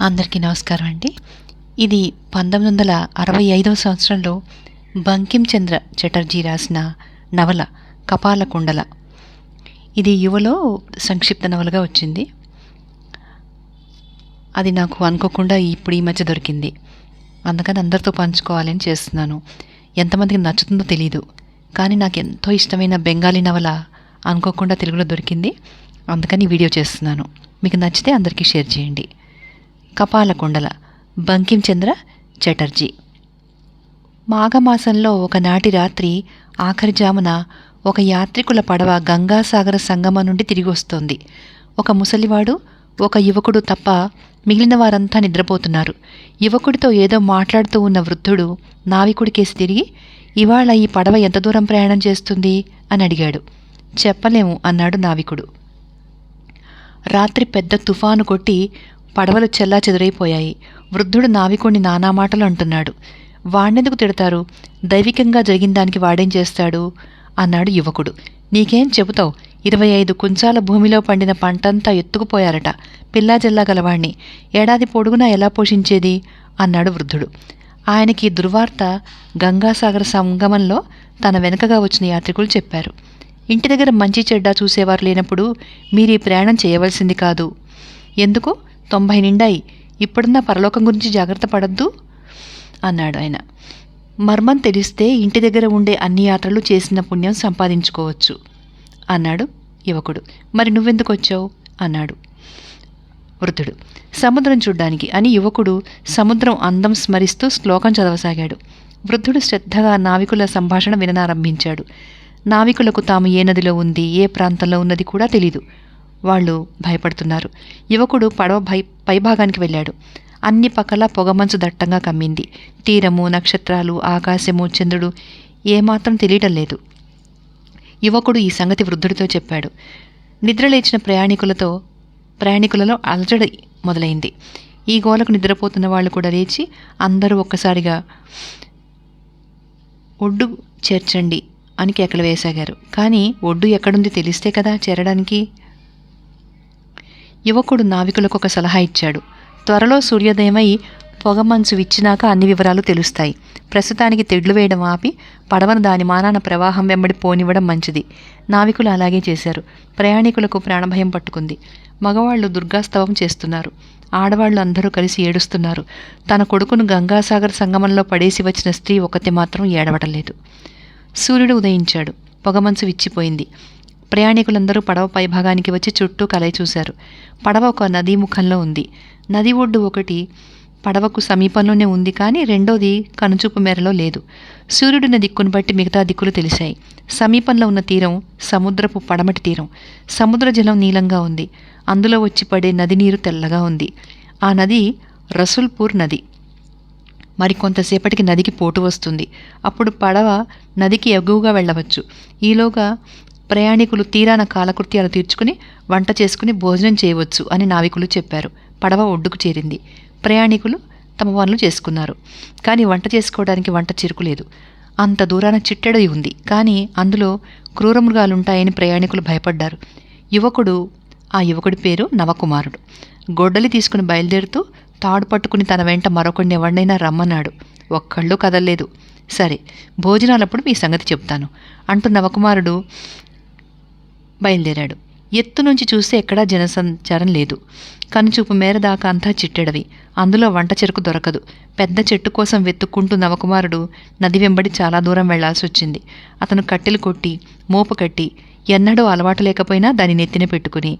అందరికీ నమస్కారం అండి. ఇది పంతొమ్మిది వందల అరవై ఐదవ సంవత్సరంలో బంకించంద్ర చటర్జీ రాసిన నవల కపాల కుండల. ఇది యువలో సంక్షిప్త నవలగా వచ్చింది. అది నాకు అనుకోకుండా ఇప్పుడు ఈ మధ్య దొరికింది. అందుకని అందరితో పంచుకోవాలని చేస్తున్నాను. ఎంతమందికి నచ్చుతుందో తెలీదు. కానీ నాకు ఎంతో ఇష్టమైన బెంగాలీ నవల అనుకోకుండా తెలుగులో దొరికింది. అందుకని వీడియో చేస్తున్నాను. మీకు నచ్చితే అందరికీ షేర్ చేయండి. కపాలకొండల బంకించంద్ర చటర్జీ. మాఘమాసంలో ఒకనాటి రాత్రి ఆఖరిజామున ఒక యాత్రికుల పడవ గంగాసాగర సంగమం నుండి తిరిగి వస్తోంది ఒక ముసలివాడు ఒక యువకుడు తప్ప మిగిలిన వారంతా నిద్రపోతున్నారు. యువకుడితో ఏదో మాట్లాడుతూ ఉన్న వృద్ధుడు నావికుడికేసి తిరిగి ఇవాళ ఈ పడవ ఎంత దూరం ప్రయాణం చేస్తుంది? అని అడిగాడు. చెప్పలేము అన్నాడు నావికుడు. రాత్రి పెద్ద తుఫాను కొట్టి పడవలు చెల్లా చెదురైపోయాయి. వృద్ధుడు నావికుణ్ణి నానా మాటలు అంటున్నాడు. వాణ్ణెందుకు తిడతారు? దైవికంగా జరిగిన దానికి వాడేం చేస్తాడు? అన్నాడు యువకుడు. నీకేం చెబుతావు? ఇరవై ఐదు కుంచాల భూమిలో పండిన పంటంతా ఎత్తుకుపోయారట. పిల్లాజిల్లా గలవాణ్ణి. ఏడాది పొడుగునా ఎలా పోషించేది? అన్నాడు వృద్ధుడు. ఆయనకి దుర్వార్త గంగాసాగర సంగమంలో తన వెనుకగా వచ్చిన యాత్రికులు చెప్పారు. ఇంటి దగ్గర మంచి చెడ్డ చూసేవారు లేనప్పుడు మీరు ఈ ప్రయాణం చేయవలసింది కాదు. ఎందుకు? తొంభై నిండాయి. ఇప్పుడున్న పరలోకం గురించి జాగ్రత్త పడద్దు? అన్నాడు ఆయన. మర్మం తెలిస్తే ఇంటి దగ్గర ఉండే అన్ని యాత్రలు చేసిన పుణ్యం సంపాదించుకోవచ్చు అన్నాడు యువకుడు. మరి నువ్వెందుకు వచ్చావు అన్నాడు వృద్ధుడు. సముద్రం చూడ్డానికి అని యువకుడు సముద్రం అందం స్మరిస్తూ శ్లోకం చదవసాగాడు. వృద్ధుడు శ్రద్ధగా నావికుల సంభాషణ విననారంభించాడు. నావికులకు తాము ఏ నదిలో ఉంది ఏ ప్రాంతంలో ఉన్నది కూడా తెలీదు. వాళ్ళు భయపడుతున్నారు. యువకుడు పడవ భై పైభాగానికి వెళ్ళాడు. అన్ని పక్కల పొగమంచు దట్టంగా కమ్మింది. తీరము నక్షత్రాలు ఆకాశము చంద్రుడు ఏమాత్రం తెలియటం లేదు. యువకుడు ఈ సంగతి వృద్ధుడితో చెప్పాడు. నిద్రలేచిన ప్రయాణికులతో ప్రయాణికులలో అలజడి మొదలైంది. ఈ గోలకు నిద్రపోతున్న వాళ్ళు కూడా లేచి అందరూ ఒక్కసారిగా ఒడ్డు చేర్చండి అని కేకలు వేసాగారు కానీ ఒడ్డు ఎక్కడుంది తెలిస్తే కదా చేరడానికి? యువకుడు నావికులకు ఒక సలహా ఇచ్చాడు. త్వరలో సూర్యోదయమై పొగమంచు విచ్చినాక అన్ని వివరాలు తెలుస్తాయి. ప్రస్తుతానికి తెడ్లు వేయడం ఆపి పడవను దాని మానాన ప్రవాహం వెంబడి పోనివ్వడం మంచిది. నావికులు అలాగే చేశారు. ప్రయాణికులకు ప్రాణభయం పట్టుకుంది. మగవాళ్ళు దుర్గాస్తవం చేస్తున్నారు. ఆడవాళ్ళు అందరూ కలిసి ఏడుస్తున్నారు. తన కొడుకును గంగాసాగర్ సంగమంలో పడేసి వచ్చిన స్త్రీ ఒకటి మాత్రం ఏడవటం లేదు. సూర్యుడు ఉదయించాడు. పొగమంచు విచ్చిపోయింది. ప్రయాణికులందరూ పడవ పైభాగానికి వచ్చి చుట్టూ కలయి చూశారు. పడవ ఒక నదీ ముఖంలో ఉంది. నది ఒడ్డు ఒకటి పడవకు సమీపంలోనే ఉంది కానీ రెండోది కనుచూపు మేరలో లేదు. సూర్యుడిన దిక్కును బట్టి మిగతా దిక్కులు తెలిసాయి సమీపంలో ఉన్న తీరం సముద్రపు పడమటి తీరం. సముద్ర జలం నీలంగా ఉంది. అందులో వచ్చి పడే నది నీరు తెల్లగా ఉంది. ఆ నది రసుల్పూర్ నది. మరి కొంతసేపటికి నదికి పోటు వస్తుంది. అప్పుడు పడవ నదికి ఎగువగా వెళ్ళవచ్చు. ఈలోగా ప్రయాణికులు తీరాన కాలకృత్యాలు తీర్చుకుని వంట చేసుకుని భోజనం చేయవచ్చు అని నావికులు చెప్పారు. పడవ ఒడ్డుకు చేరింది. ప్రయాణికులు తమ పనులు చేసుకున్నారు. కానీ వంట చేసుకోవడానికి వంట చిరుకులేదు అంత దూరాన చిట్టెడది ఉంది. కానీ అందులో క్రూరమృగాలుంటాయని ప్రయాణికులు భయపడ్డారు. యువకుడు ఆ యువకుడి పేరు నవకుమారుడు. గొడ్డలి తీసుకుని బయలుదేరుతూ తాడు పట్టుకుని తన వెంట మరొకడిని ఎవరినైనా రమ్మన్నాడు. ఒక్కళ్ళు కదలలేదు. సరే భోజనాలప్పుడు మీ సంగతి చెప్తాను. అంటూ నవకుమారుడు బయలుదేరాడు. ఎత్తు నుంచి చూస్తే ఎక్కడా జనసంచారం లేదు. కనుచూపు మేర దాకా అంతా చిట్టెడవి. అందులో వంట చెరుకు దొరకదు. పెద్ద చెట్టు కోసం వెతుక్కుంటూ నవకుమారుడు నది వెంబడి చాలా దూరం వెళ్ళాల్సి వచ్చింది. అతను కట్టెలు కొట్టి మోపు కట్టి ఎన్నడూ అలవాటు లేకపోయినా దాని నెత్తిన పెట్టుకుని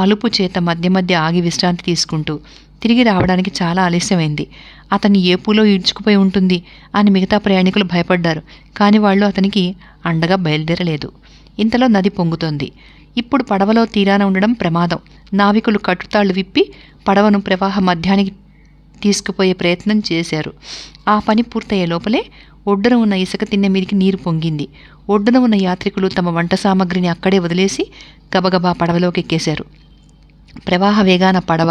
అలుపు చేత మధ్య మధ్య ఆగి విశ్రాంతి తీసుకుంటూ తిరిగి రావడానికి చాలా ఆలస్యమైంది. అతన్ని ఏపులో ఈడ్చుకుపోయి ఉంటుంది అని మిగతా ప్రయాణికులు భయపడ్డారు. కానీ వాళ్ళు అతనికి అండగా బయలుదేరలేదు. ఇంతలో నది పొంగుతోంది. ఇప్పుడు పడవలో తీరాన ఉండడం ప్రమాదం. నావికులు కట్టుతాళ్ళు విప్పి పడవను ప్రవాహ మధ్యానికి తీసుకుపోయే ప్రయత్నం చేశారు. ఆ పని పూర్తయ్యే లోపలే ఒడ్డున ఉన్న ఇసుక తిన్నె మీదికి నీరు పొంగింది. ఒడ్డున ఉన్న యాత్రికులు తమ వంట సామగ్రిని అక్కడే వదిలేసి గబగబా పడవలోకి ఎక్కేశారు. ప్రవాహ వేగాన పడవ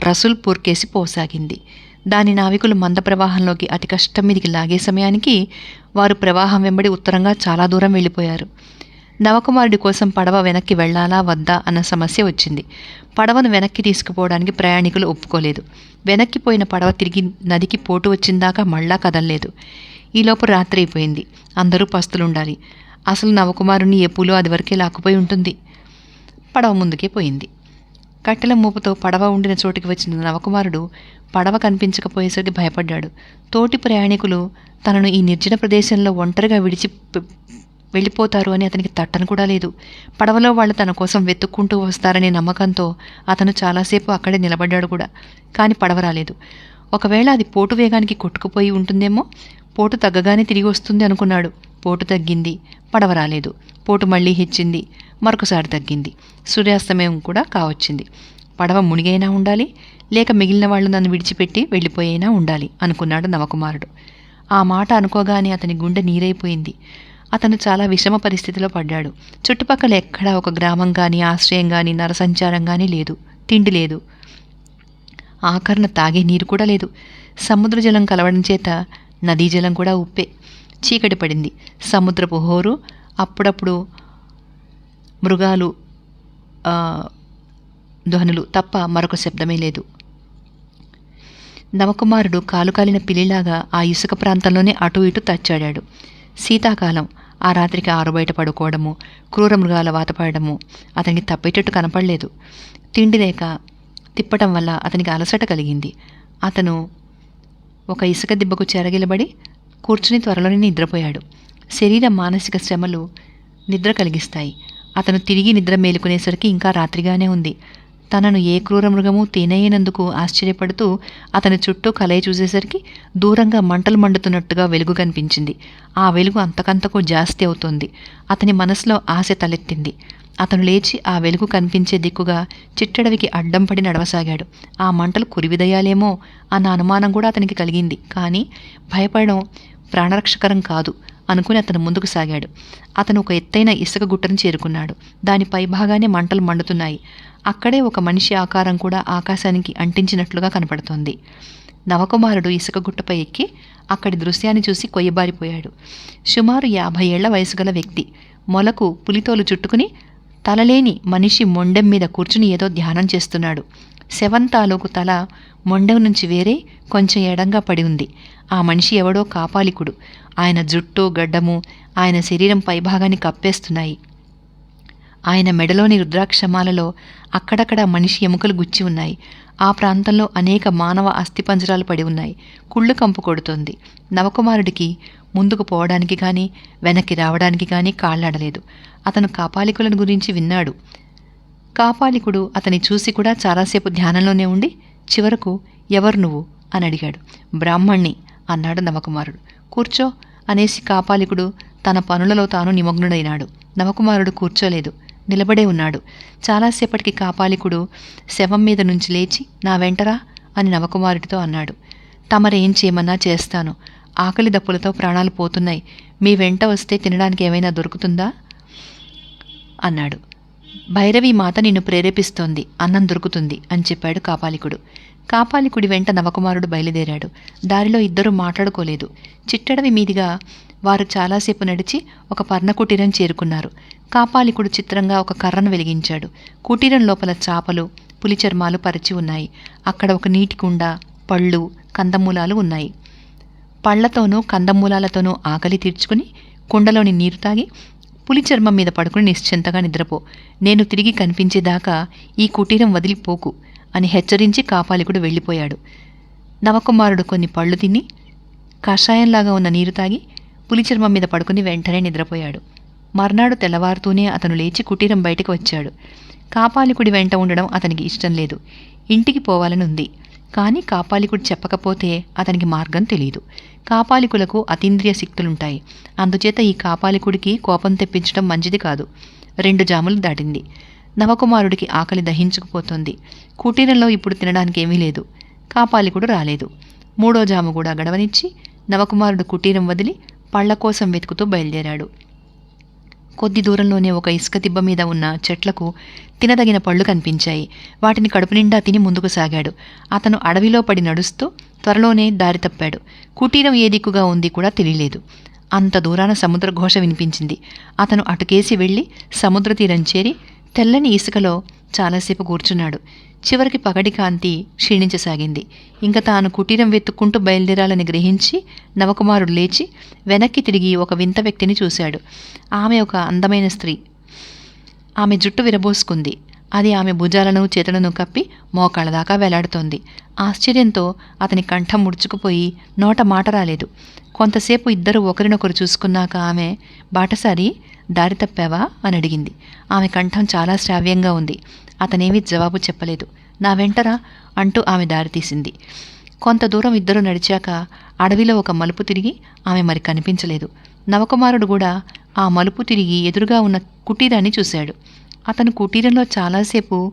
రసుల్ పూర్కేసి పోసాగింది. దాని నావికులు మంద ప్రవాహంలోకి అతి కష్టం మీదికి లాగే సమయానికి వారు ప్రవాహం వెంబడి ఉత్తరంగా చాలా దూరం వెళ్ళిపోయారు. నవకుమారుడి కోసం పడవ వెనక్కి వెళ్ళాలా వద్దా అన్న సమస్య వచ్చింది. పడవను వెనక్కి తీసుకుపోవడానికి ప్రయాణికులు ఒప్పుకోలేదు. వెనక్కి పోయిన పడవ తిరిగి నదికి పోటు వచ్చిందాకా మళ్ళా కదలలేదు. ఈలోపు రాత్రి అయిపోయింది. అందరూ పస్తులుండాలి. అసలు నవకుమారుని ఎప్పులో అది వరకే లాక్కుపోయి ఉంటుంది? పడవ ముందుకే పోయింది. కట్టెల మూపుతో పడవ ఉండిన చోటికి వచ్చిన నవకుమారుడు పడవ కనిపించకపోయేసరికి భయపడ్డాడు. తోటి ప్రయాణికులు తనను ఈ నిర్జన ప్రదేశంలో ఒంటరిగా విడిచి వెళ్ళిపోతారు అని అతనికి తట్టను కూడా లేదు. పడవలో వాళ్ళు తన కోసం వెతుక్కుంటూ వస్తారనే నమ్మకంతో అతను చాలాసేపు అక్కడే నిలబడ్డాడు కూడా. కానీ పడవ రాలేదు. ఒకవేళ అది పోటు వేగానికి కొట్టుకుపోయి ఉంటుందేమో? పోటు తగ్గగానే తిరిగి వస్తుంది అనుకున్నాడు. పోటు తగ్గింది. పడవ రాలేదు. పోటు మళ్ళీ హెచ్చింది. మరొకసారి తగ్గింది. సూర్యాస్తమయం కూడా కావచ్చింది. పడవ మునిగైనా ఉండాలి. లేక మిగిలిన వాళ్ళు నన్ను విడిచిపెట్టి వెళ్ళిపోయైనా ఉండాలి అనుకున్నాడు నవకుమారుడు. ఆ మాట అనుకోగానే అతని గుండె నీరైపోయింది. అతను చాలా విషమ పరిస్థితిలో పడ్డాడు. చుట్టుపక్కల ఎక్కడా ఒక గ్రామం కానీ ఆశ్రయం కానీ నరసంచారం కానీ లేదు. తిండి లేదు. ఆకరణ తాగే నీరు కూడా లేదు. సముద్ర జలం కలవడం చేత నదీ జలం కూడా ఉప్పే. చీకటి పడింది. సముద్రపు హోరు అప్పుడప్పుడు మృగాలు ధ్వనులు తప్ప మరొక శబ్దమే లేదు. నవకుమారుడు కాలుకాలిన పిల్లిలాగా ఆ ఇసుక ప్రాంతంలోనే అటు ఇటు తచ్చాడాడు. శీతాకాలం. ఆ రాత్రికి ఆరుబయట పడుకోవడము క్రూర మృగాల వాతపడము అతనికి తప్పేటట్టు కనపడలేదు. తిండి లేక తిప్పటం వల్ల అతనికి అలసట కలిగింది. అతను ఒక ఇసుక దిబ్బకు చెరగిలబడి కూర్చుని త్వరలోనే నిద్రపోయాడు. శరీర మానసిక శ్రమలు నిద్ర కలిగిస్తాయి. అతను తిరిగి నిద్ర మేలుకునేసరికి ఇంకా రాత్రిగానే ఉంది. తనను ఏ క్రూర మృగము తినేయనందుకు ఆశ్చర్యపడుతూ అతని చుట్టూ కలయి చూసేసరికి దూరంగా మంటలు మండుతున్నట్టుగా వెలుగు కనిపించింది. ఆ వెలుగు అంతకంతకు జాస్తి అవుతోంది. అతని మనసులో ఆశ తలెత్తింది. అతను లేచి ఆ వెలుగు కనిపించే దిక్కుగా చిట్టడవికి అడ్డం పడి నడవసాగాడు. ఆ మంటలు కురివిదయాలేమో అన్న అనుమానం కూడా అతనికి కలిగింది. కానీ భయపడడం ప్రాణరక్షకరం కాదు. అనుకుని అతను ముందుకు సాగాడు. అతను ఒక ఎత్తైన ఇసుక గుట్టను చేరుకున్నాడు. దాని పైభాగానే మంటలు మండుతున్నాయి. అక్కడే ఒక మనిషి ఆకారం కూడా ఆకాశానికి అంటించినట్లుగా కనపడుతోంది. నవకుమారుడు ఇసుక గుట్టపై ఎక్కి అక్కడి దృశ్యాన్ని చూసి కొయ్యబారిపోయాడు. సుమారు యాభై ఏళ్ళ వయసు గల వ్యక్తి. మొలకు పులితోలు చుట్టుకుని తలలేని మనిషి మొండెం మీద కూర్చుని ఏదో ధ్యానం చేస్తున్నాడు. శవంతాలోకు తల మొండెం నుంచి వేరే కొంచెం ఎడంగా పడి ఉంది. ఆ మనిషి ఎవడో కాపాలికుడు. ఆయన జుట్టు గడ్డము ఆయన శరీరం పైభాగాన్ని కప్పేస్తున్నాయి. ఆయన మెడలోని రుద్రాక్షమాలలో అక్కడక్కడ మనిషి ఎముకలు గుచ్చి ఉన్నాయి. ఆ ప్రాంతంలో అనేక మానవ అస్థిపంజరాలు పడి ఉన్నాయి. కుళ్ళు కంపు కొడుతోంది. నవకుమారుడికి ముందుకు పోవడానికి కానీ వెనక్కి రావడానికి కానీ కాళ్ళాడలేదు. అతను కాపాలికులను గురించి విన్నాడు. కాపాలికుడు అతని చూసి కూడా చాలాసేపు ధ్యానంలోనే ఉండి చివరకు ఎవరు నువ్వు? అని అడిగాడు. బ్రాహ్మణ్ణి అన్నాడు నవకుమారుడు. కూర్చో అనేసి కాపాలికుడు తన పనులలో తాను నిమగ్నుడైనాడు. నవకుమారుడు కూర్చోలేదు. నిలబడే ఉన్నాడు. చాలాసేపటికి కాపాలికుడు శవం మీద నుంచి లేచి నా వెంటరా? అని నవకుమారుడితో అన్నాడు. తమరేం చేయమన్నా చేస్తాను. ఆకలి దప్పులతో ప్రాణాలు పోతున్నాయి. మీ వెంట వస్తే తినడానికి ఏమైనా దొరుకుతుందా? అన్నాడు. భైరవి మాత నిన్ను ప్రేరేపిస్తోంది. అన్నం దొరుకుతుంది అని చెప్పాడు కాపాలికుడు. కాపాలికుడి వెంట నవకుమారుడు బయలుదేరాడు. దారిలో ఇద్దరూ మాట్లాడుకోలేదు. చిట్టడవి మీదిగా వారు చాలాసేపు నడిచి ఒక పర్ణ కుటీరం చేరుకున్నారు. కాపాలికుడు చిత్రంగా ఒక కర్రను వెలిగించాడు. కుటీరం లోపల చాపలు పులి చర్మాలు పరిచి ఉన్నాయి. అక్కడ ఒక నీటి కుండ పళ్ళు కందమూలాలు ఉన్నాయి. పళ్ళతోనూ కందమూలాలతోనూ ఆకలి తీర్చుకుని కుండలోని నీరు తాగి పులి చర్మం మీద పడుకుని నిశ్చింతగా నిద్రపో. నేను తిరిగి కనిపించేదాకా ఈ కుటీరం వదిలిపోకు. అని హెచ్చరించి కాపాలికుడు వెళ్ళిపోయాడు. నవకుమారుడు కొన్ని పళ్ళు తిని కషాయంలాగా ఉన్న నీరు తాగి పులిచర్మం మీద పడుకుని వెంటనే నిద్రపోయాడు. మర్నాడు తెల్లవారుతూనే అతను లేచి కుటీరం బయటకు వచ్చాడు. కాపాలికుడి వెంట ఉండడం అతనికి ఇష్టం లేదు. ఇంటికి పోవాలని ఉంది. కానీ కాపాలికుడు చెప్పకపోతే అతనికి మార్గం తెలియదు కాపాలికులకు అతీంద్రియ శక్తులుంటాయి. అందుచేత ఈ కాపాలికుడికి కోపం తెప్పించడం మంచిది కాదు. రెండు జాములు దాటింది. నవకుమారుడికి ఆకలి దహించుకుపోతుంది. కుటీరంలో ఇప్పుడు తినడానికి ఏమీ లేదు. కాపాలికుడు రాలేదు. మూడో జాము కూడా గడవనిచ్చి నవకుమారుడు కుటీరం వదిలి పళ్ళ కోసం వెతుకుతూ బయలుదేరాడు. కొద్ది దూరంలోనే ఒక ఇసుక తిబ్బ మీద ఉన్న చెట్లకు తినదగిన పళ్ళు కనిపించాయి. వాటిని కడుపు నిండా తిని ముందుకు సాగాడు. అతను అడవిలో పడి నడుస్తూ త్వరలోనే దారి తప్పాడు. కుటీరం ఏ దిక్కుగా ఉంది కూడా తెలియలేదు. అంత దూరాన సముద్ర ఘోష వినిపించింది. అతను అటుకేసి వెళ్ళి సముద్ర తీరం చేరి తెల్లని ఇసుకలో చాలాసేపు కూర్చున్నాడు. చివరికి పగటి కాంతి క్షీణించసాగింది. ఇంకా తాను కుటీరం వెతుక్కుంటూ బయలుదేరాలని గ్రహించి నవకుమారుడు లేచి వెనక్కి తిరిగి ఒక వింత వ్యక్తిని చూశాడు. ఆమె ఒక అందమైన స్త్రీ. ఆమె జుట్టు విరబోసుకుంది. అది ఆమె భుజాలను చేతులను కప్పి మోకాళ్ళ దాకా వేలాడుతోంది. ఆశ్చర్యంతో అతని కంఠం ముడుచుకుపోయి నోట మాట రాలేదు. కొంతసేపు ఇద్దరు ఒకరినొకరు చూసుకున్నాక ఆమె బాటసారి దారి తప్పావా? అని అడిగింది. ఆమె కంఠం చాలా శ్రావ్యంగా ఉంది. అతనేమీ జవాబు చెప్పలేదు. నా వెంటరా అంటూ ఆమె దారి తీసింది. కొంత దూరం ఇద్దరు నడిచాక అడవిలో ఒక మలుపు తిరిగి ఆమె మరి కనిపించలేదు. నవకుమారుడు కూడా ఆ మలుపు తిరిగి ఎదురుగా ఉన్న కుటీరాన్ని చూశాడు. అతను కుటీరంలో చాలాసేపు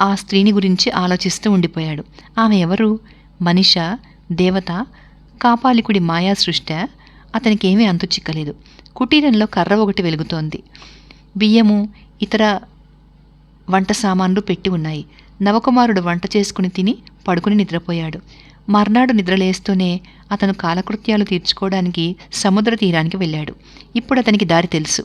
ఆ స్త్రీని గురించి ఆలోచిస్తూ ఉండిపోయాడు. ఆమె ఎవరు? మనిష? దేవత? కాపాలికుడి మాయా సృష్ట? అతనికేమీ అంతు చిక్కలేదు. కుటీరంలో కర్ర ఒకటి వెలుగుతోంది. బియ్యము ఇతర వంట సామాన్లు పెట్టి ఉన్నాయి. నవకుమారుడు వంట చేసుకుని తిని పడుకుని నిద్రపోయాడు. మర్నాడు నిద్రలేస్తూనే అతను కాలకృత్యాలు తీర్చుకోవడానికి సముద్ర తీరానికి వెళ్ళాడు. ఇప్పుడు అతనికి దారి తెలుసు.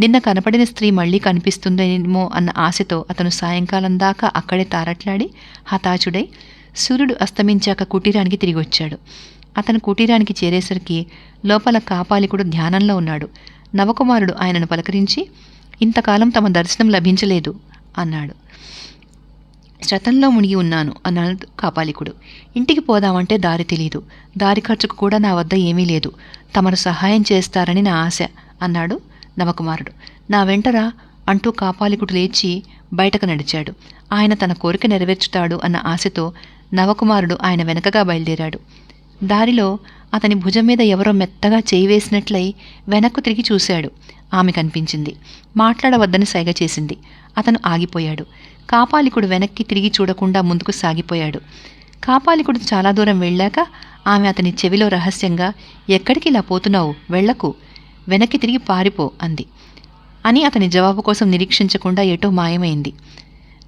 నిన్న కనపడిన స్త్రీ మళ్ళీ కనిపిస్తుందేమో అన్న ఆశతో అతను సాయంకాలం దాకా అక్కడే తారట్లాడి హతాచుడై సూర్యుడు అస్తమించాక కుటీరానికి తిరిగి వచ్చాడు. అతను కుటీరానికి చేరేసరికి లోపల కాపాలికుడు ధ్యానంలో ఉన్నాడు. నవకుమారుడు ఆయనను పలకరించి ఇంతకాలం తమ దర్శనం లభించలేదు. అన్నాడు. శ్రతంలో మునిగి ఉన్నాను అన్నాడు కాపాలికుడు. ఇంటికి పోదామంటే దారి తెలియదు దారి ఖర్చుకు కూడా నా వద్ద ఏమీ లేదు. తమరు సహాయం చేస్తారని నా ఆశ అన్నాడు నవకుమారుడు. నా వెంటరా అంటూ కాపాలికుడు లేచి బయటకు నడిచాడు. ఆయన తన కోరిక నెరవేర్చుతాడు అన్న ఆశతో నవకుమారుడు ఆయన వెనకగా బయలుదేరాడు. దారిలో అతని భుజం మీద ఎవరో మెత్తగా చేయి వేసినట్లయి వెనక్కు తిరిగి చూశాడు. ఆమె కనిపించింది. మాట్లాడవద్దని సైగ చేసింది. అతను ఆగిపోయాడు. కాపాలికుడు వెనక్కి తిరిగి చూడకుండా ముందుకు సాగిపోయాడు. కాపాలికుడు చాలా దూరం వెళ్ళాక ఆమె అతని చెవిలో రహస్యంగా ఎక్కడికి ఇలా పోతున్నావు? వెళ్ళకు వెనక్కి తిరిగి పారిపో అంది. అని అతని జవాబు కోసం నిరీక్షించకుండా ఎటో మాయమైంది.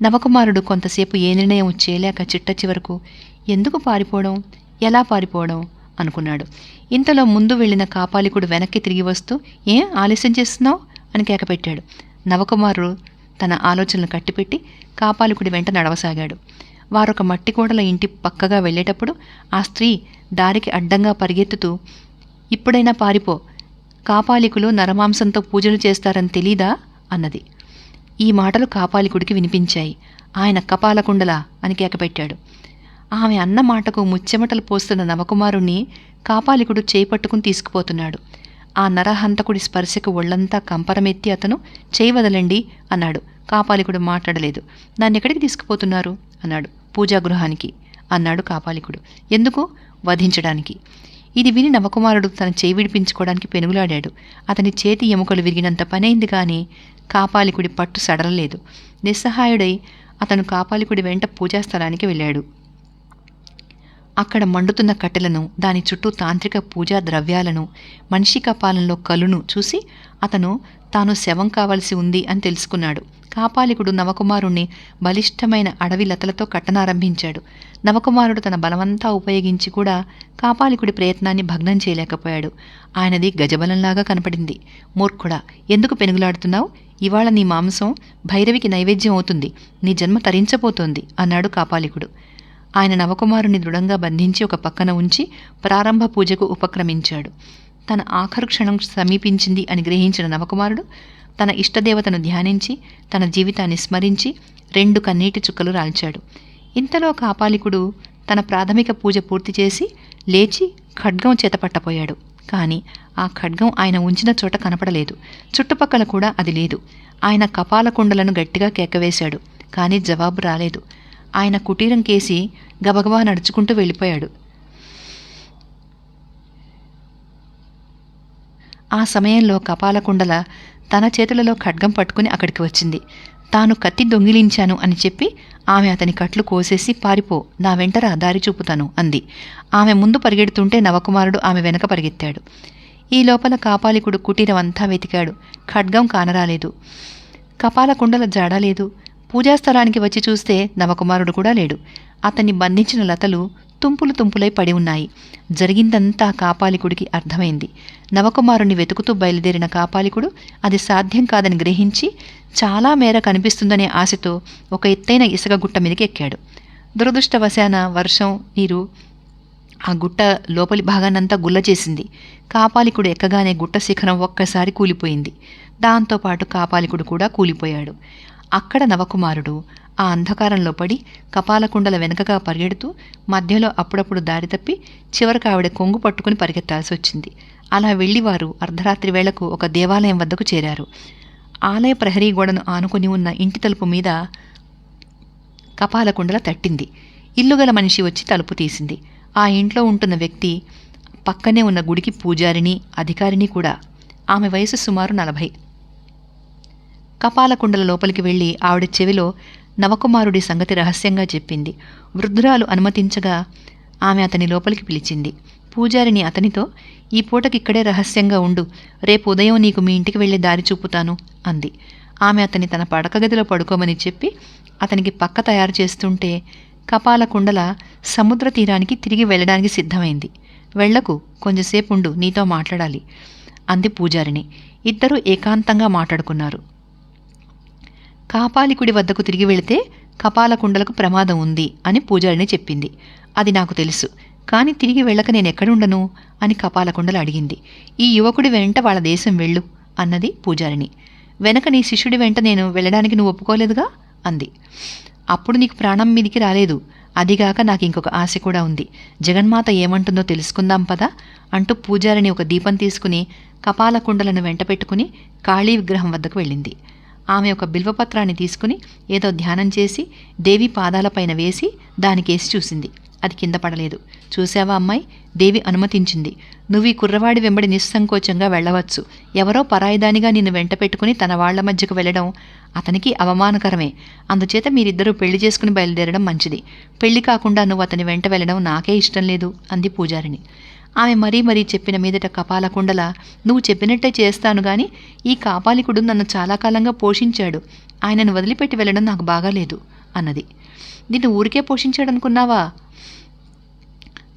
నవకుమారుడు కొంతసేపు ఏ నిర్ణయం చేయలేక చిట్ట చివరకు ఎందుకు పారిపోవడం? ఎలా పారిపోవడం? అనుకున్నాడు. ఇంతలో ముందు వెళ్ళిన కాపాలికుడు వెనక్కి తిరిగి వస్తూ ఏం ఆలస్యం చేస్తున్నావు? అని కేకపెట్టాడు నవకుమారుడు తన ఆలోచనలు కట్టిపెట్టి కాపాలికుడి వెంట నడవసాగాడు. వారొక మట్టికోడల ఇంటి పక్కగా వెళ్ళేటప్పుడు ఆ స్త్రీ దారికి అడ్డంగా పరిగెత్తుతూ ఇప్పుడైనా పారిపో కాపాలికులు నరమాంసంతో పూజలు చేస్తారని తెలీదా? అన్నది. ఈ మాటలు కాపాలికుడికి వినిపించాయి. ఆయన కపాలకుండలా అని కేకపెట్టాడు ఆమె అన్న మాటకు ముచ్చెమటలు పోస్తున్న నవకుమారుణ్ణి కాపాలికుడు చేపట్టుకుని తీసుకుపోతున్నాడు. ఆ నరహంతకుడి స్పర్శకు ఒళ్ళంతా కంపరమెత్తి అతను చేయి వదలండి అన్నాడు. కాపాలికుడు మాట్లాడలేదు. నన్ను ఎక్కడికి తీసుకుపోతున్నారు? అన్నాడు. పూజాగృహానికి అన్నాడు కాపాలికుడు. ఎందుకు? వధించడానికి. ఇది విని నవకుమారుడు తన చేయి విడిపించుకోవడానికి పెనుగులాడాడు. అతని చేతి ఎముకలు విరిగినంత పనైంది కానీ కాపాలికుడి పట్టు సడలలేదు. నిస్సహాయుడై అతను కాపాలికుడి వెంట పూజాస్థలానికి వెళ్ళాడు. అక్కడ మండుతున్న కట్టెలను దాని చుట్టూ తాంత్రిక పూజా ద్రవ్యాలను మనిషి కపాలంలో కలును చూసి అతను తాను శవం కావలసి ఉంది అని తెలుసుకున్నాడు. కాపాలికుడు నవకుమారుణ్ణి బలిష్టమైన అడవి లతలతో కట్టనారంభించాడు. నవకుమారుడు తన బలమంతా ఉపయోగించి కూడా కాపాలికుడి ప్రయత్నాన్ని భగ్నం చేయలేకపోయాడు. ఆయనది గజబలంలాగా కనపడింది. మూర్ఖుడా ఎందుకు పెనుగులాడుతున్నావు? ఇవాళ నీ మాంసం భైరవికి నైవేద్యం అవుతుంది. నీ జన్మ తరించబోతోంది అన్నాడు కాపాలికుడు. ఆయన నవకుమారుని దృఢంగా బంధించి ఒక పక్కన ఉంచి ప్రారంభ పూజకు ఉపక్రమించాడు. తన ఆఖరు క్షణం సమీపించింది అని గ్రహించిన నవకుమారుడు తన ఇష్టదేవతను ధ్యానించి తన జీవితాన్ని స్మరించి రెండు కన్నీటి చుక్కలు రాల్చాడు. ఇంతలో కాపాలికుడు తన ప్రాథమిక పూజ పూర్తి చేసి లేచి ఖడ్గం చేతపట్టపోయాడు కానీ ఆ ఖడ్గం ఆయన ఉంచిన చోట కనపడలేదు. చుట్టుపక్కల కూడా అది లేదు. ఆయన కపాల కుండలను గట్టిగా కేకవేశాడు. కానీ జవాబు రాలేదు. ఆయన కుటీరం కేసి గబగబా నడుచుకుంటూ వెళ్ళిపోయాడు. ఆ సమయంలో కపాలకుండల తన చేతులలో ఖడ్గం పట్టుకుని అక్కడికి వచ్చింది. తాను కత్తి దొంగిలించాను అని చెప్పి ఆమె అతని కట్లు కోసేసి పారిపో నా వెంటరా దారి చూపుతాను అంది. ఆమె ముందు పరిగెడుతుంటే నవకుమారుడు ఆమె వెనక పరిగెత్తాడు. ఈ లోపల కాపాలికుడు కుటీరం అంతా వెతికాడు. ఖడ్గం కానరాలేదు. కపాలకుండల జాడలేదు పూజాస్థలానికి వచ్చి చూస్తే నవకుమారుడు కూడా లేడు. అతన్ని బంధించిన లతలు తుంపులు తుంపులై పడి ఉన్నాయి. జరిగిందంతా కాపాలికుడికి అర్థమైంది. నవకుమారుణ్ణి వెతుకుతూ బయలుదేరిన కాపాలికుడు అది సాధ్యం కాదని గ్రహించి చాలా మేర కనిపిస్తుందనే ఆశతో ఒక ఎత్తైన ఇసుక గుట్ట మీదకి ఎక్కాడు. దురదృష్టవశాన వర్షం నీరు ఆ గుట్ట లోపలి భాగానంతా గుల్ల చేసింది. కాపాలికుడు ఎక్కగానే గుట్ట శిఖరం ఒక్కసారి కూలిపోయింది. దాంతోపాటు కాపాలికుడు కూడా కూలిపోయాడు. అక్కడ నవకుమారుడు ఆ అంధకారంలో పడి కపాలకుండల వెనుకగా పరిగెడుతూ మధ్యలో అప్పుడప్పుడు దారి తప్పి చివరికి ఆవిడ కొంగు పట్టుకుని పరిగెత్తాల్సి వచ్చింది. అలా వెళ్ళి వారు అర్ధరాత్రి వేళకు ఒక దేవాలయం వద్దకు చేరారు. ఆలయ ప్రహరీ గోడను ఆనుకుని ఉన్న ఇంటి తలుపు మీద కపాలకుండల తట్టింది. ఇల్లుగల మనిషి వచ్చి తలుపు తీసింది. ఆ ఇంట్లో ఉంటున్న వ్యక్తి పక్కనే ఉన్న గుడికి పూజారిని అధికారిని కూడా. ఆమె వయసు సుమారు నలభై. కపాలకుండల లోపలికి వెళ్ళి ఆవిడ చెవిలో నవకుమారుడి సంగతి రహస్యంగా చెప్పింది. వృద్ధురాలు అనుమతించగా ఆమె అతని లోపలికి పిలిచింది. పూజారిని అతనితో ఈ పూటకిక్కడే రహస్యంగా ఉండు. రేపు ఉదయం నీకు మీ ఇంటికి వెళ్ళే దారి చూపుతాను అంది. ఆమె అతని తన పడక గదిలో పడుకోమని చెప్పి అతనికి పక్క తయారు చేస్తుంటే కపాల కుండల సముద్ర తీరానికి తిరిగి వెళ్ళడానికి సిద్ధమైంది. వెళ్ళకు కొంచెంసేపు ఉండు నీతో మాట్లాడాలి అంది పూజారిని. ఇద్దరూ ఏకాంతంగా మాట్లాడుకున్నారు. కాపాలికుడి వద్దకు తిరిగి వెళితే కపాలకుండలకు ప్రమాదం ఉంది అని పూజారిని చెప్పింది. అది నాకు తెలుసు. కానీ తిరిగి వెళ్ళక నేను ఎక్కడుండను? అని కపాలకుండలు అడిగింది. ఈ యువకుడి వెంట వాళ్ళ దేశం వెళ్ళు అన్నది పూజారిని. వెనక నీ శిష్యుడి వెంట నేను వెళ్ళడానికి నువ్వు ఒప్పుకోలేదుగా? అంది. అప్పుడు నీకు ప్రాణం మీదికి రాలేదు. అదిగాక నాకు ఇంకొక ఆశ కూడా ఉంది. జగన్మాత ఏమంటుందో తెలుసుకుందాం పదా అంటూ పూజారిని ఒక దీపం తీసుకుని కపాలకుండలను వెంట పెట్టుకుని కాళీ విగ్రహం వద్దకు వెళ్ళింది. ఆమె ఒక బిల్వపత్రాన్ని తీసుకుని ఏదో ధ్యానం చేసి దేవి పాదాలపైన వేసి దానికేసి చూసింది. అది కింద పడలేదు. చూసావా అమ్మాయి? దేవి అనుమతించింది. నువ్వు ఈ కుర్రవాడి వెంబడి నిస్సంకోచంగా వెళ్ళవచ్చు. ఎవరో పరాయిదానిగా నిన్ను వెంట పెట్టుకుని తన వాళ్ళ మధ్యకు వెళ్ళడం అతనికి అవమానకరమే. అందుచేత మీరిద్దరూ పెళ్ళి చేసుకుని బయలుదేరడం మంచిది. పెళ్ళి కాకుండా నువ్వు అతని వెంట వెళ్ళడం నాకే ఇష్టం లేదు అంది పూజారిని. ఆమె మరీ మరీ చెప్పిన మీదట కపాలకుండల నువ్వు చెప్పినట్టే చేస్తాను గాని ఈ కాపాలికుడు నన్ను చాలా కాలంగా పోషించాడు. ఆయనను వదిలిపెట్టి వెళ్ళడం నాకు బాగాలేదు అన్నది. నిన్ను ఊరికే పోషించాడనుకున్నావా?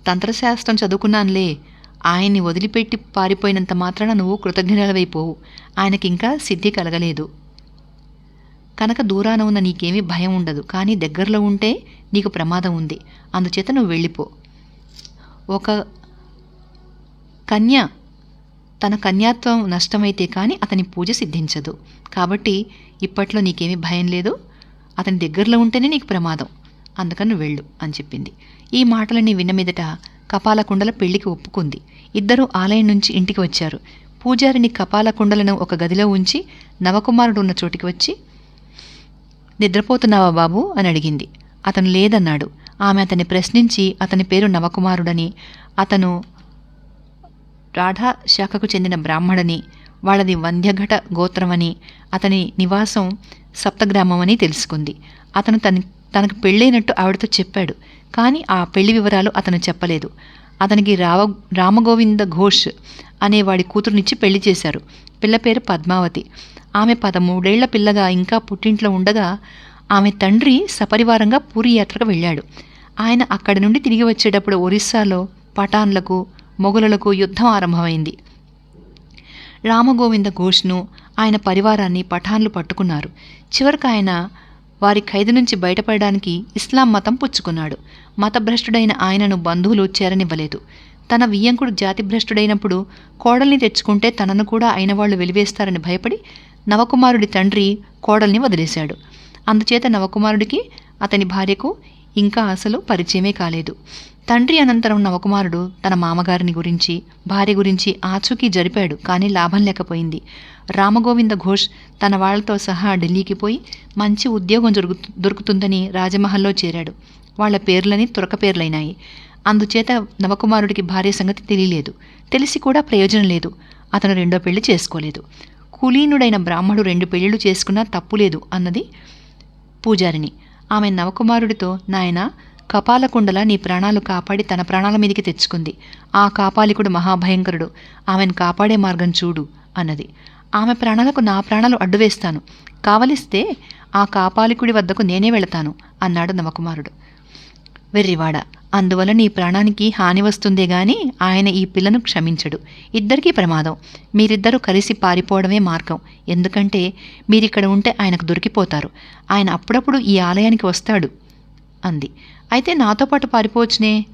తంత్రశాస్త్రం చదువుకున్నానులే. ఆయన్ని వదిలిపెట్టి పారిపోయినంత మాత్రాన నువ్వు కృతజ్ఞులవైపోవు ఆయనకింకా సిద్ధి కలగలేదు. కనుక దూరాన ఉన్న నీకేమీ భయం ఉండదు. కానీ దగ్గరలో ఉంటే నీకు ప్రమాదం ఉంది. అందుచేత నువ్వు వెళ్ళిపో. ఒక కన్య తన కన్యాత్వం నష్టమైతే కానీ అతని పూజ సిద్ధించదు. కాబట్టి ఇప్పట్లో నీకేమీ భయం లేదు. అతని దగ్గరలో ఉంటేనే నీకు ప్రమాదం. అందుకని వెళ్ళు అని చెప్పింది. ఈ మాటలన్నీ విన్న మీదట కపాలకుండల పెళ్ళికి ఒప్పుకుంది. ఇద్దరూ ఆలయం నుంచి ఇంటికి వచ్చారు. పూజారిని కపాలకుండలను ఒక గదిలో ఉంచి నవకుమారుడు ఉన్న చోటికి వచ్చి నిద్రపోతున్నావా బాబు? అని అడిగింది. అతను లేదన్నాడు. ఆమె అతన్ని ప్రశ్నించి అతని పేరు నవకుమారుడని అతను రాధా శాఖకు చెందిన బ్రాహ్మడని వాళ్ళది వంద్యఘట గోత్రమని అతని నివాసం సప్తగ్రామమని తెలుసుకుంది. అతను తన తనకు పెళ్ళైనట్టు ఆవిడతో చెప్పాడు కానీ ఆ పెళ్ళి వివరాలు అతను చెప్పలేదు. అతనికి రావ రామగోవింద ఘోష్ అనేవాడి కూతురునిచ్చి పెళ్ళి చేశారు. పిల్ల పేరు పద్మావతి. ఆమె పదమూడేళ్ళ పిల్లగా ఇంకా పుట్టింట్లో ఉండగా ఆమె తండ్రి సపరివారంగా పూరి యాత్రకు వెళ్ళాడు. ఆయన అక్కడి నుండి తిరిగి వచ్చేటప్పుడు ఒరిస్సాలో పటాన్లకు మొఘలులకు యుద్ధం ఆరంభమైంది. రామగోవింద ఘోష్ను ఆయన పరివారాన్ని పఠాన్లు పట్టుకున్నారు. చివరికి ఆయన వారి ఖైదు నుంచి బయటపడడానికి ఇస్లాం మతం పుచ్చుకున్నాడు. మతభ్రష్టుడైన ఆయనను బంధువులు చేరనివ్వలేదు. తన వియ్యంకుడు జాతిభ్రష్టుడైనప్పుడు కోడల్ని తెచ్చుకుంటే తనను కూడా అయిన వాళ్ళు వెలివేస్తారని భయపడి నవకుమారుడి తండ్రి కోడల్ని వదిలేశాడు. అందుచేత నవకుమారుడికి అతని భార్యకు ఇంకా అసలు పరిచయమే కాలేదు. తండ్రి అనంతరం నవకుమారుడు తన మామగారిని గురించి భార్య గురించి ఆచూకీ జరిపాడు కానీ లాభం లేకపోయింది. రామగోవింద ఘోష్ తన వాళ్ళతో సహా ఢిల్లీకి పోయి మంచి ఉద్యోగం జరుగు దొరుకుతుందని రాజమహల్లో చేరాడు. వాళ్ళ పేర్లని తురక పేర్లైనాయి. అందుచేత నవకుమారుడికి భార్య సంగతి తెలియలేదు. తెలిసి కూడా ప్రయోజనం లేదు. అతను రెండో పెళ్ళి చేసుకోలేదు. కులీనుడైన బ్రాహ్మడు రెండు పెళ్ళిళ్ళు చేసుకున్నా తప్పులేదు అన్నది పూజారిని. ఆమె నవకుమారుడితో నాయన కపాలకుండల నీ ప్రాణాలు కాపాడి తన ప్రాణాల మీదికి తెచ్చుకుంది. ఆ కాపాలికుడు మహాభయంకరుడు. ఆమెను కాపాడే మార్గం చూడు అన్నది. ఆమె ప్రాణాలకు నా ప్రాణాలు అడ్డువేస్తాను కావలిస్తే ఆ కాపాలికుడి వద్దకు నేనే వెళతాను అన్నాడు నవకుమారుడు. వెర్రివాడ అందువల్ల నీ ప్రాణానికి హాని వస్తుందే గాని ఆయన ఈ పిల్లను క్షమించడు. ఇద్దరికీ ప్రమాదం. మీరిద్దరూ కలిసి పారిపోవడమే మార్గం. ఎందుకంటే మీరిక్కడ ఉంటే ఆయనకు దొరికిపోతారు. ఆయన అప్పుడప్పుడు ఈ ఆలయానికి వస్తాడు అంది. అయితే నాతో పాటు పారిపోవచ్చునే.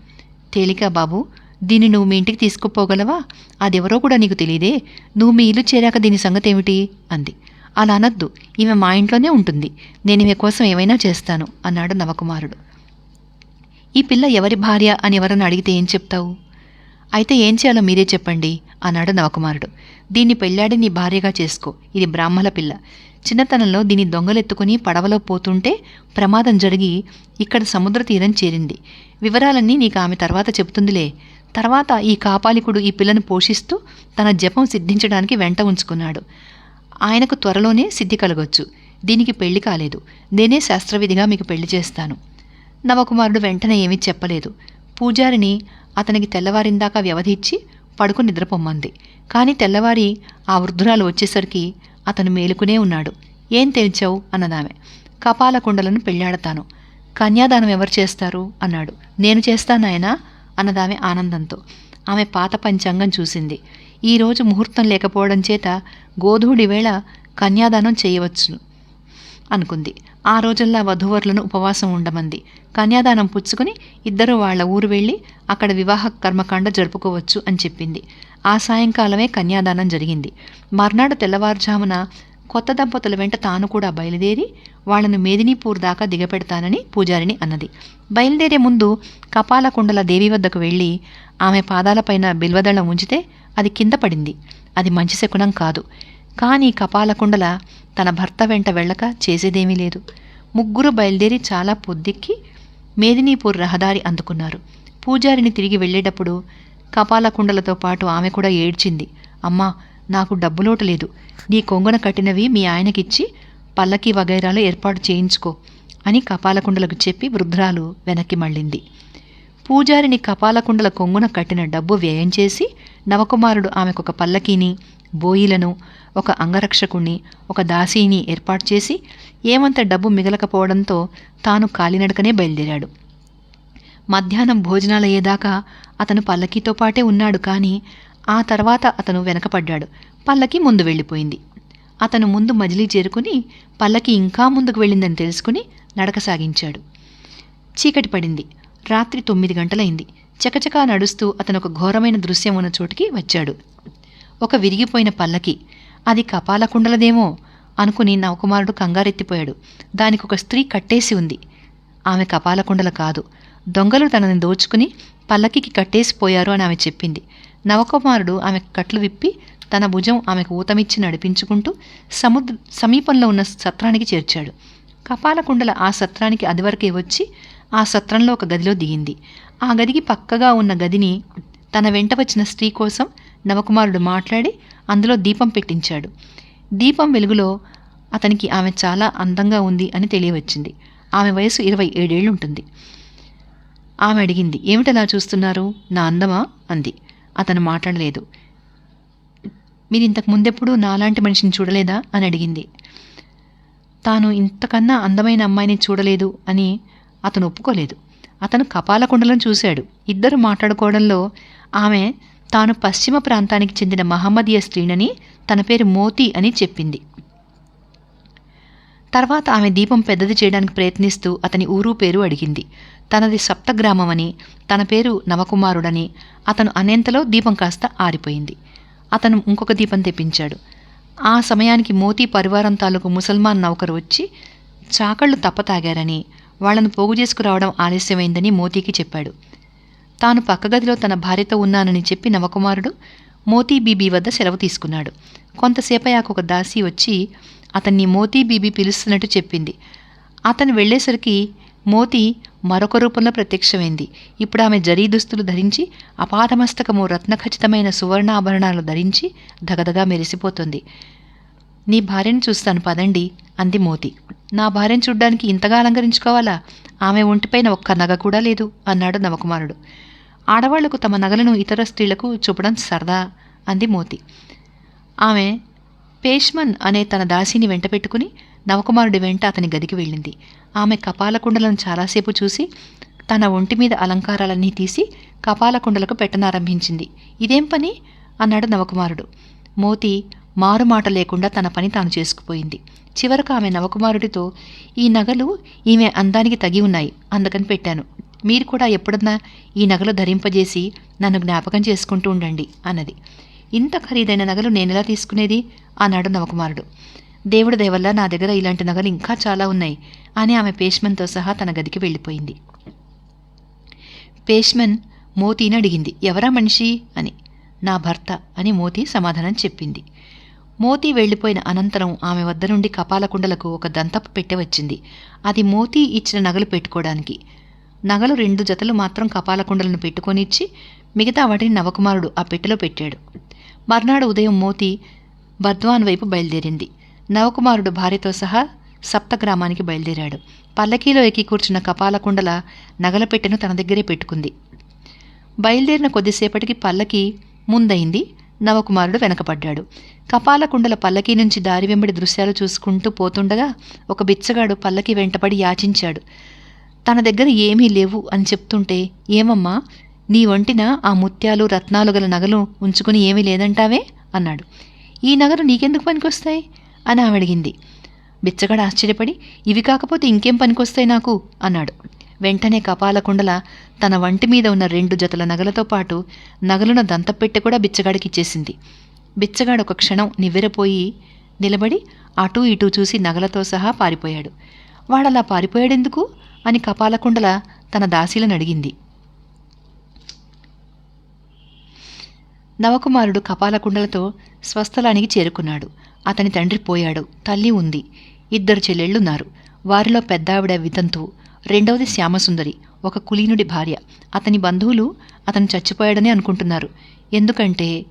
తేలిక బాబు దీన్ని నువ్వు మీ ఇంటికి తీసుకుపోగలవా? అదెవరో కూడా నీకు తెలియదే నువ్వు మీ ఇల్లు చేరాక దీని సంగతి ఏమిటి అంది. అలా అనొద్దు. ఈమె మా ఇంట్లోనే ఉంటుంది. నేను ఈమె కోసం ఏమైనా చేస్తాను అన్నాడు నవకుమారుడు. ఈ పిల్ల ఎవరి భార్య అని ఎవరన్నా అడిగితే ఏం చెప్తావు? అయితే ఏం చేయాలో మీరే చెప్పండి అన్నాడు నవకుమారుడు. దీన్ని పెళ్ళాడి నీ భార్యగా చేసుకో. ఇది బ్రాహ్మల పిల్ల. చిన్నతనంలో దీన్ని దొంగలెత్తుకుని పడవలో పోతుంటే ప్రమాదం జరిగి ఇక్కడ సముద్ర తీరం చేరింది. వివరాలన్నీ నీకు ఆమె తర్వాత చెబుతుందిలే. తర్వాత ఈ కాపాలికుడు ఈ పిల్లను పోషిస్తూ తన జపం సిద్ధించడానికి వెంట ఉంచుకున్నాడు. ఆయనకు త్వరలోనే సిద్ధి కలగొచ్చు. దీనికి పెళ్ళి కాలేదు. నేనే శాస్త్రవిధిగా మీకు పెళ్ళి చేస్తాను. నవకుమారుడు వెంటనే ఏమీ చెప్పలేదు. పూజారిని అతనికి తెల్లవారిందాకా వ్యవధి ఇచ్చి నిద్రపొమ్మంది. కానీ తెల్లవారి ఆ వృద్ధురాలు వచ్చేసరికి అతను మేలుకునే ఉన్నాడు. ఏం తెలిచావు? అన్నదామె. కపాల కుండలను పెళ్ళాడతాను కన్యాదానం ఎవరు చేస్తారు? అన్నాడు. నేను చేస్తానాయనా అన్నదామె ఆనందంతో. ఆమె పాత పంచాంగం చూసింది. ఈరోజు ముహూర్తం లేకపోవడం చేత గోధుడి వేళ కన్యాదానం చేయవచ్చును అనుకుంది. ఆ రోజుల్లో వధూవరులను ఉపవాసం ఉండమంది. కన్యాదానం పుచ్చుకుని ఇద్దరు వాళ్ళ ఊరు వెళ్ళి అక్కడ వివాహ కర్మకాండ జరుపుకోవచ్చు అని చెప్పింది. ఆ సాయంకాలమే కన్యాదానం జరిగింది. మర్నాడు తెల్లవారుజామున కొత్త దంపతుల వెంట తాను కూడా బయలుదేరి వాళ్ళను మేదినీపూర్ దాకా దిగపెడతానని పూజారిని అన్నది. బయలుదేరే ముందు కపాలకుండల దేవి వద్దకు వెళ్ళి ఆమె పాదాలపైన బిల్వదళం ఉంచితే అది కింద పడింది. అది మంచి శకునం కాదు. కానీ కపాలకుండల తన భర్త వెంట వెళ్ళక చేసేదేమీ లేదు. ముగ్గురు బయలుదేరి చాలా పొద్దుక్కి మేదినీపూర్ రహదారి అందుకున్నారు. పూజారిని తిరిగి వెళ్ళేటప్పుడు కపాలకుండలతో పాటు ఆమె కూడా ఏడ్చింది. అమ్మా నాకు డబ్బులోటు లేదు. నీ కొంగున కట్టినవి మీ ఆయనకిచ్చి పల్లకి వగైరాలు ఏర్పాటు చేయించుకో అని కపాలకుండలకు చెప్పి వృద్ధురాలు వెనక్కి మళ్ళింది. పూజారిని కపాలకుండల కొంగున కట్టిన డబ్బు వ్యయం చేసి నవకుమారుడు ఆమెకొక పల్లకీని బోయిలను ఒక అంగరక్షకుణ్ణి ఒక దాసీని ఏర్పాటు చేసి ఏమంత డబ్బు మిగలకపోవడంతో తాను కాలినడకనే బయలుదేరాడు. మధ్యాహ్నం భోజనాలయ్యేదాకా అతను పల్లకీతో పాటే ఉన్నాడు కానీ ఆ తర్వాత అతను వెనకపడ్డాడు. పల్లకి ముందు వెళ్ళిపోయింది. అతను ముందు మజిలీ చేరుకుని పల్లకి ఇంకా ముందుకు వెళ్ళిందని తెలుసుకుని నడక సాగించాడు. చీకటి పడింది. రాత్రి తొమ్మిది గంటలైంది. చకచకా నడుస్తూ అతను ఒక ఘోరమైన దృశ్యం ఉన్న చోటికి వచ్చాడు. ఒక విరిగిపోయిన పల్లకి. అది కపాలకుండలదేమో అనుకుని నవకుమారుడు కంగారెత్తిపోయాడు. దానికి ఒక స్త్రీ కట్టేసి ఉంది. ఆమె కపాలకుండల కాదు. దొంగలు తనని దోచుకుని పల్లకికి కట్టేసిపోయారు అని ఆమె చెప్పింది. నవకుమారుడు ఆమె కట్లు విప్పి తన భుజం ఆమెకు ఊతమిచ్చి నడిపించుకుంటూ సముద్ర సమీపంలో ఉన్న సత్రానికి చేర్చాడు. కపాలకుండల ఆ సత్రానికి అదివరకే వచ్చి ఆ సత్రంలో ఒక గదిలో దిగింది. ఆ గదికి పక్కగా ఉన్న గదిని తన వెంట వచ్చిన స్త్రీ కోసం నవకుమారుడు మాట్లాడి అందులో దీపం పెట్టించాడు. దీపం వెలుగులో అతనికి ఆమె చాలా అందంగా ఉంది అని తెలియవచ్చింది. ఆమె వయసు ఇరవై ఏడేళ్ళు ఉంటుంది ఆమె అడిగింది ఏమిటలా చూస్తున్నారు? నా అందమా? అంది. అతను మాట్లాడలేదు. మీరు ఇంతకు ముందెప్పుడు నాలాంటి మనిషిని చూడలేదా? అని అడిగింది. తాను ఇంతకన్నా అందమైన అమ్మాయిని చూడలేదు అని అతను ఒప్పుకోలేదు. అతను కపాలకుండలను చూశాడు. ఇద్దరు మాట్లాడుకోవడంలో ఆమె తాను పశ్చిమ ప్రాంతానికి చెందిన మహమ్మదీయ స్త్రీనని తన పేరు మోతి అని చెప్పింది. తర్వాత ఆమె దీపం పెద్దది చేయడానికి ప్రయత్నిస్తూ అతని ఊరు పేరు అడిగింది. తనది సప్తగ్రామమని తన పేరు నవకుమారుడని అతను అనేంతలో దీపం కాస్త ఆరిపోయింది. అతను ఇంకొక దీపం తెప్పించాడు. ఆ సమయానికి మోతీ పరివారం తాలూకు ముసల్మాన్ నౌకరు వచ్చి చాకళ్ళు తప్పతాగారని వాళ్ళను పోగు చేసుకురావడం ఆలస్యమైందని మోతీకి చెప్పాడు. తాను పక్కగదిలో తన భార్యతో ఉన్నానని చెప్పి నవకుమారుడు మోతీ బీబీ వద్ద సెలవు తీసుకున్నాడు. కొంతసేపయ్యాక ఒక దాసి వచ్చి అతన్ని మోతీ బీబీ పిలుస్తున్నట్టు చెప్పింది. అతను వెళ్ళేసరికి మోతి మరొక రూపంలో ప్రత్యక్షమైంది. ఇప్పుడు ఆమె జరీ దుస్తులు ధరించి అపారమస్తకము రత్నఖచితమైన సువర్ణాభరణాలు ధరించి దగదగా మెరిసిపోతుంది. నీ భార్యను చూస్తాను పదండి అంది మోతి. నా భార్యను చూడ్డానికి ఇంతగా అలంకరించుకోవాలా? ఆమె ఒంటిపైన ఒక్క నగ కూడా లేదు అన్నాడు నవకుమారుడు. ఆడవాళ్ళకు తమ నగలను ఇతర స్త్రీలకు చూపడం సరదా అంది మోతి. ఆమె పేష్మన్ అనే తన దాసిని వెంట పెట్టుకుని నవకుమారుడి వెంట అతని గదికి వెళ్ళింది. ఆమె కపాలకుండలను చాలాసేపు చూసి తన ఒంటి మీద అలంకారాలన్నీ తీసి కపాలకుండలకు పెట్టనారంభించింది. ఇదేం పని? అన్నాడు నవకుమారుడు. మోతి మారుమాట లేకుండా తన పని తాను చేసుకుపోయింది. చివరకు ఆమె నవకుమారుడితో ఈ నగలు ఈమె అందానికి తగి ఉన్నాయి అందుకని పెట్టాను. మీరు కూడా ఎప్పుడన్నా ఈ నగలు ధరింపజేసి నన్ను జ్ఞాపకం చేసుకుంటూ ఉండండి అన్నది. ఇంత ఖరీదైన నగలు నేనెలా తీసుకునేది? అన్నాడు నవకుమారుడు. దేవుడి దయవల్ల నా దగ్గర ఇలాంటి నగలు ఇంకా చాలా ఉన్నాయి అని ఆమె పేష్మన్తో సహా తన గదికి వెళ్ళిపోయింది. పేష్మన్ మోతీని అడిగింది. ఎవరా మనిషి? అని. నా భర్త అని మోతీ సమాధానం చెప్పింది. మోతీ వెళ్ళిపోయిన అనంతరం ఆమె వద్ద నుండి కపాలకుండలకు ఒక దంతపు పెట్టె వచ్చింది. అది మోతీ ఇచ్చిన నగలు పెట్టుకోవడానికి. నగలు రెండు జతలు మాత్రం కపాలకుండలను పెట్టుకొనిచ్చి మిగతా వాటిని నవకుమారుడు ఆ పెట్టెలో పెట్టాడు. మర్నాడు ఉదయం మోతి బర్ద్వాన్ వైపు బయలుదేరింది. నవకుమారుడు భార్యతో సహా సప్త గ్రామానికి బయలుదేరాడు. పల్లకీలో ఎక్కి కూర్చున్న కపాలకుండల నగల పెట్టెను తన దగ్గరే పెట్టుకుంది. బయలుదేరిన కొద్దిసేపటికి పల్లకి ముందయింది. నవకుమారుడు వెనకపడ్డాడు. కపాలకుండల పల్లకీ నుంచి దారి వెంబడి దృశ్యాలు చూసుకుంటూ పోతుండగా ఒక బిచ్చగాడు పల్లకి వెంటపడి యాచించాడు. తన దగ్గర ఏమీ లేవు అని చెప్తుంటే ఏమమ్మా నీ వంటిన ఆ ముత్యాలు రత్నాలు గల నగలు ఉంచుకుని ఏమీ లేదంటావే? అన్నాడు. ఈ నగలు నీకెందుకు పనికొస్తాయి? అని ఆమె అడిగింది. బిచ్చగాడు ఆశ్చర్యపడి ఇవి కాకపోతే ఇంకేం పనికొస్తాయి నాకు? అన్నాడు. వెంటనే కపాలకుండల తన వంటి మీద ఉన్న రెండు జతల నగలతో పాటు నగలున దంతపెట్టె కూడా బిచ్చగాడికి ఇచ్చేసింది. బిచ్చగాడు ఒక క్షణం నివ్వెరపోయి నిలబడి అటూ ఇటూ చూసి నగలతో సహా పారిపోయాడు. వాడలా పారిపోయాడెందుకు? అని కపాలకుండల తన దాసీలను అడిగింది. నవకుమారుడు కపాలకుండలతో స్వస్థలానికి చేరుకున్నాడు. అతని తండ్రి పోయాడు. తల్లి ఉంది. ఇద్దరు చెల్లెళ్ళున్నారు. వారిలో పెద్దావిడ వితంతువు రెండవది శ్యామసుందరి ఒక కులీనుడి భార్య. అతని బంధువులు అతను చచ్చిపోయాడని అనుకుంటున్నారు. ఎందుకంటే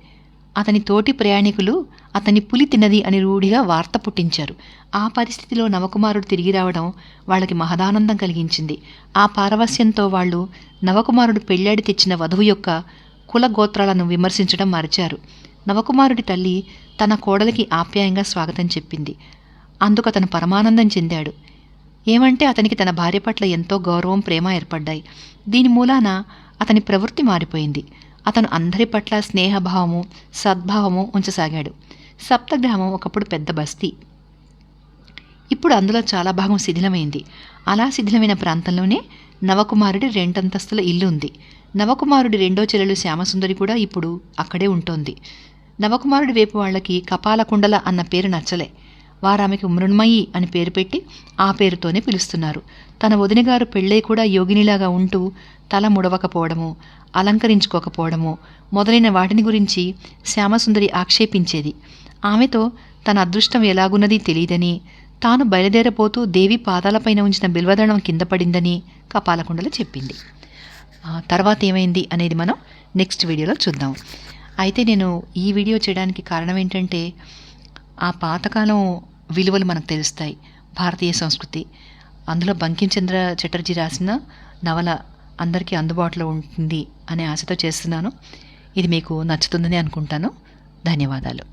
అతని తోటి ప్రయాణికులు అతని పులి తిన్నది అని రూఢిగా వార్త పుట్టించారు. ఆ పరిస్థితిలో నవకుమారుడు తిరిగి రావడం వాళ్ళకి మహదానందం కలిగించింది. ఆ పారవస్యంతో వాళ్ళు నవకుమారుడు పెళ్ళాడి తెచ్చిన వధువు యొక్క కుల గోత్రాలను విమర్శించడం మరిచారు. నవకుమారుడి తల్లి తన కోడలికి ఆప్యాయంగా స్వాగతం చెప్పింది. అందుకు అతను పరమానందం చెందాడు. ఏమంటే అతనికి తన భార్య పట్ల ఎంతో గౌరవం ప్రేమ ఏర్పడ్డాయి. దీని మూలాన అతని ప్రవృత్తి మారిపోయింది. అతను అందరి పట్ల స్నేహభావము సద్భావము ఉంచసాగాడు. సప్తగ్రామం ఒకప్పుడు పెద్ద బస్తీ. ఇప్పుడు అందులో చాలా భాగం శిథిలమైంది. అలా శిథిలమైన ప్రాంతంలోనే నవకుమారుడి రెండంతస్తుల ఇల్లు ఉంది. నవకుమారుడి రెండో చెల్లెలు శ్యామసుందరి కూడా ఇప్పుడు అక్కడే ఉంటోంది. నవకుమారుడి వైపు వాళ్ళకి కపాలకుండల అన్న పేరు నచ్చలే. వారామెకి మృణ్మయి అని పేరు పెట్టి ఆ పేరుతోనే పిలుస్తున్నారు. తన వదినగారు పెళ్ళై కూడా యోగినిలాగా ఉంటూ తల ముడవకపోవడము అలంకరించుకోకపోవడము మొదలైన వాటిని గురించి శ్యామసుందరి ఆక్షేపించేది. ఆమెతో తన అదృష్టం ఎలాగున్నది తెలియదని తాను బయలుదేరపోతూ దేవి పాదాలపైన ఉంచిన బిల్వదళం కింద పడిందని కపాలకుండలు చెప్పింది. తర్వాత ఏమైంది అనేది మనం నెక్స్ట్ వీడియోలో చూద్దాం. అయితే నేను ఈ వీడియో చేయడానికి కారణం ఏంటంటే ఆ పాతకాలం విలువలు మనకు తెలుస్తాయి. భారతీయ సంస్కృతి. అందులో బంకించంద్ర చటర్జీ రాసిన నవల అందరికీ అందుబాటులో ఉంటుంది అనే ఆశతో చేస్తున్నాను. ఇది మీకు నచ్చుతుందని అనుకుంటాను. ధన్యవాదాలు.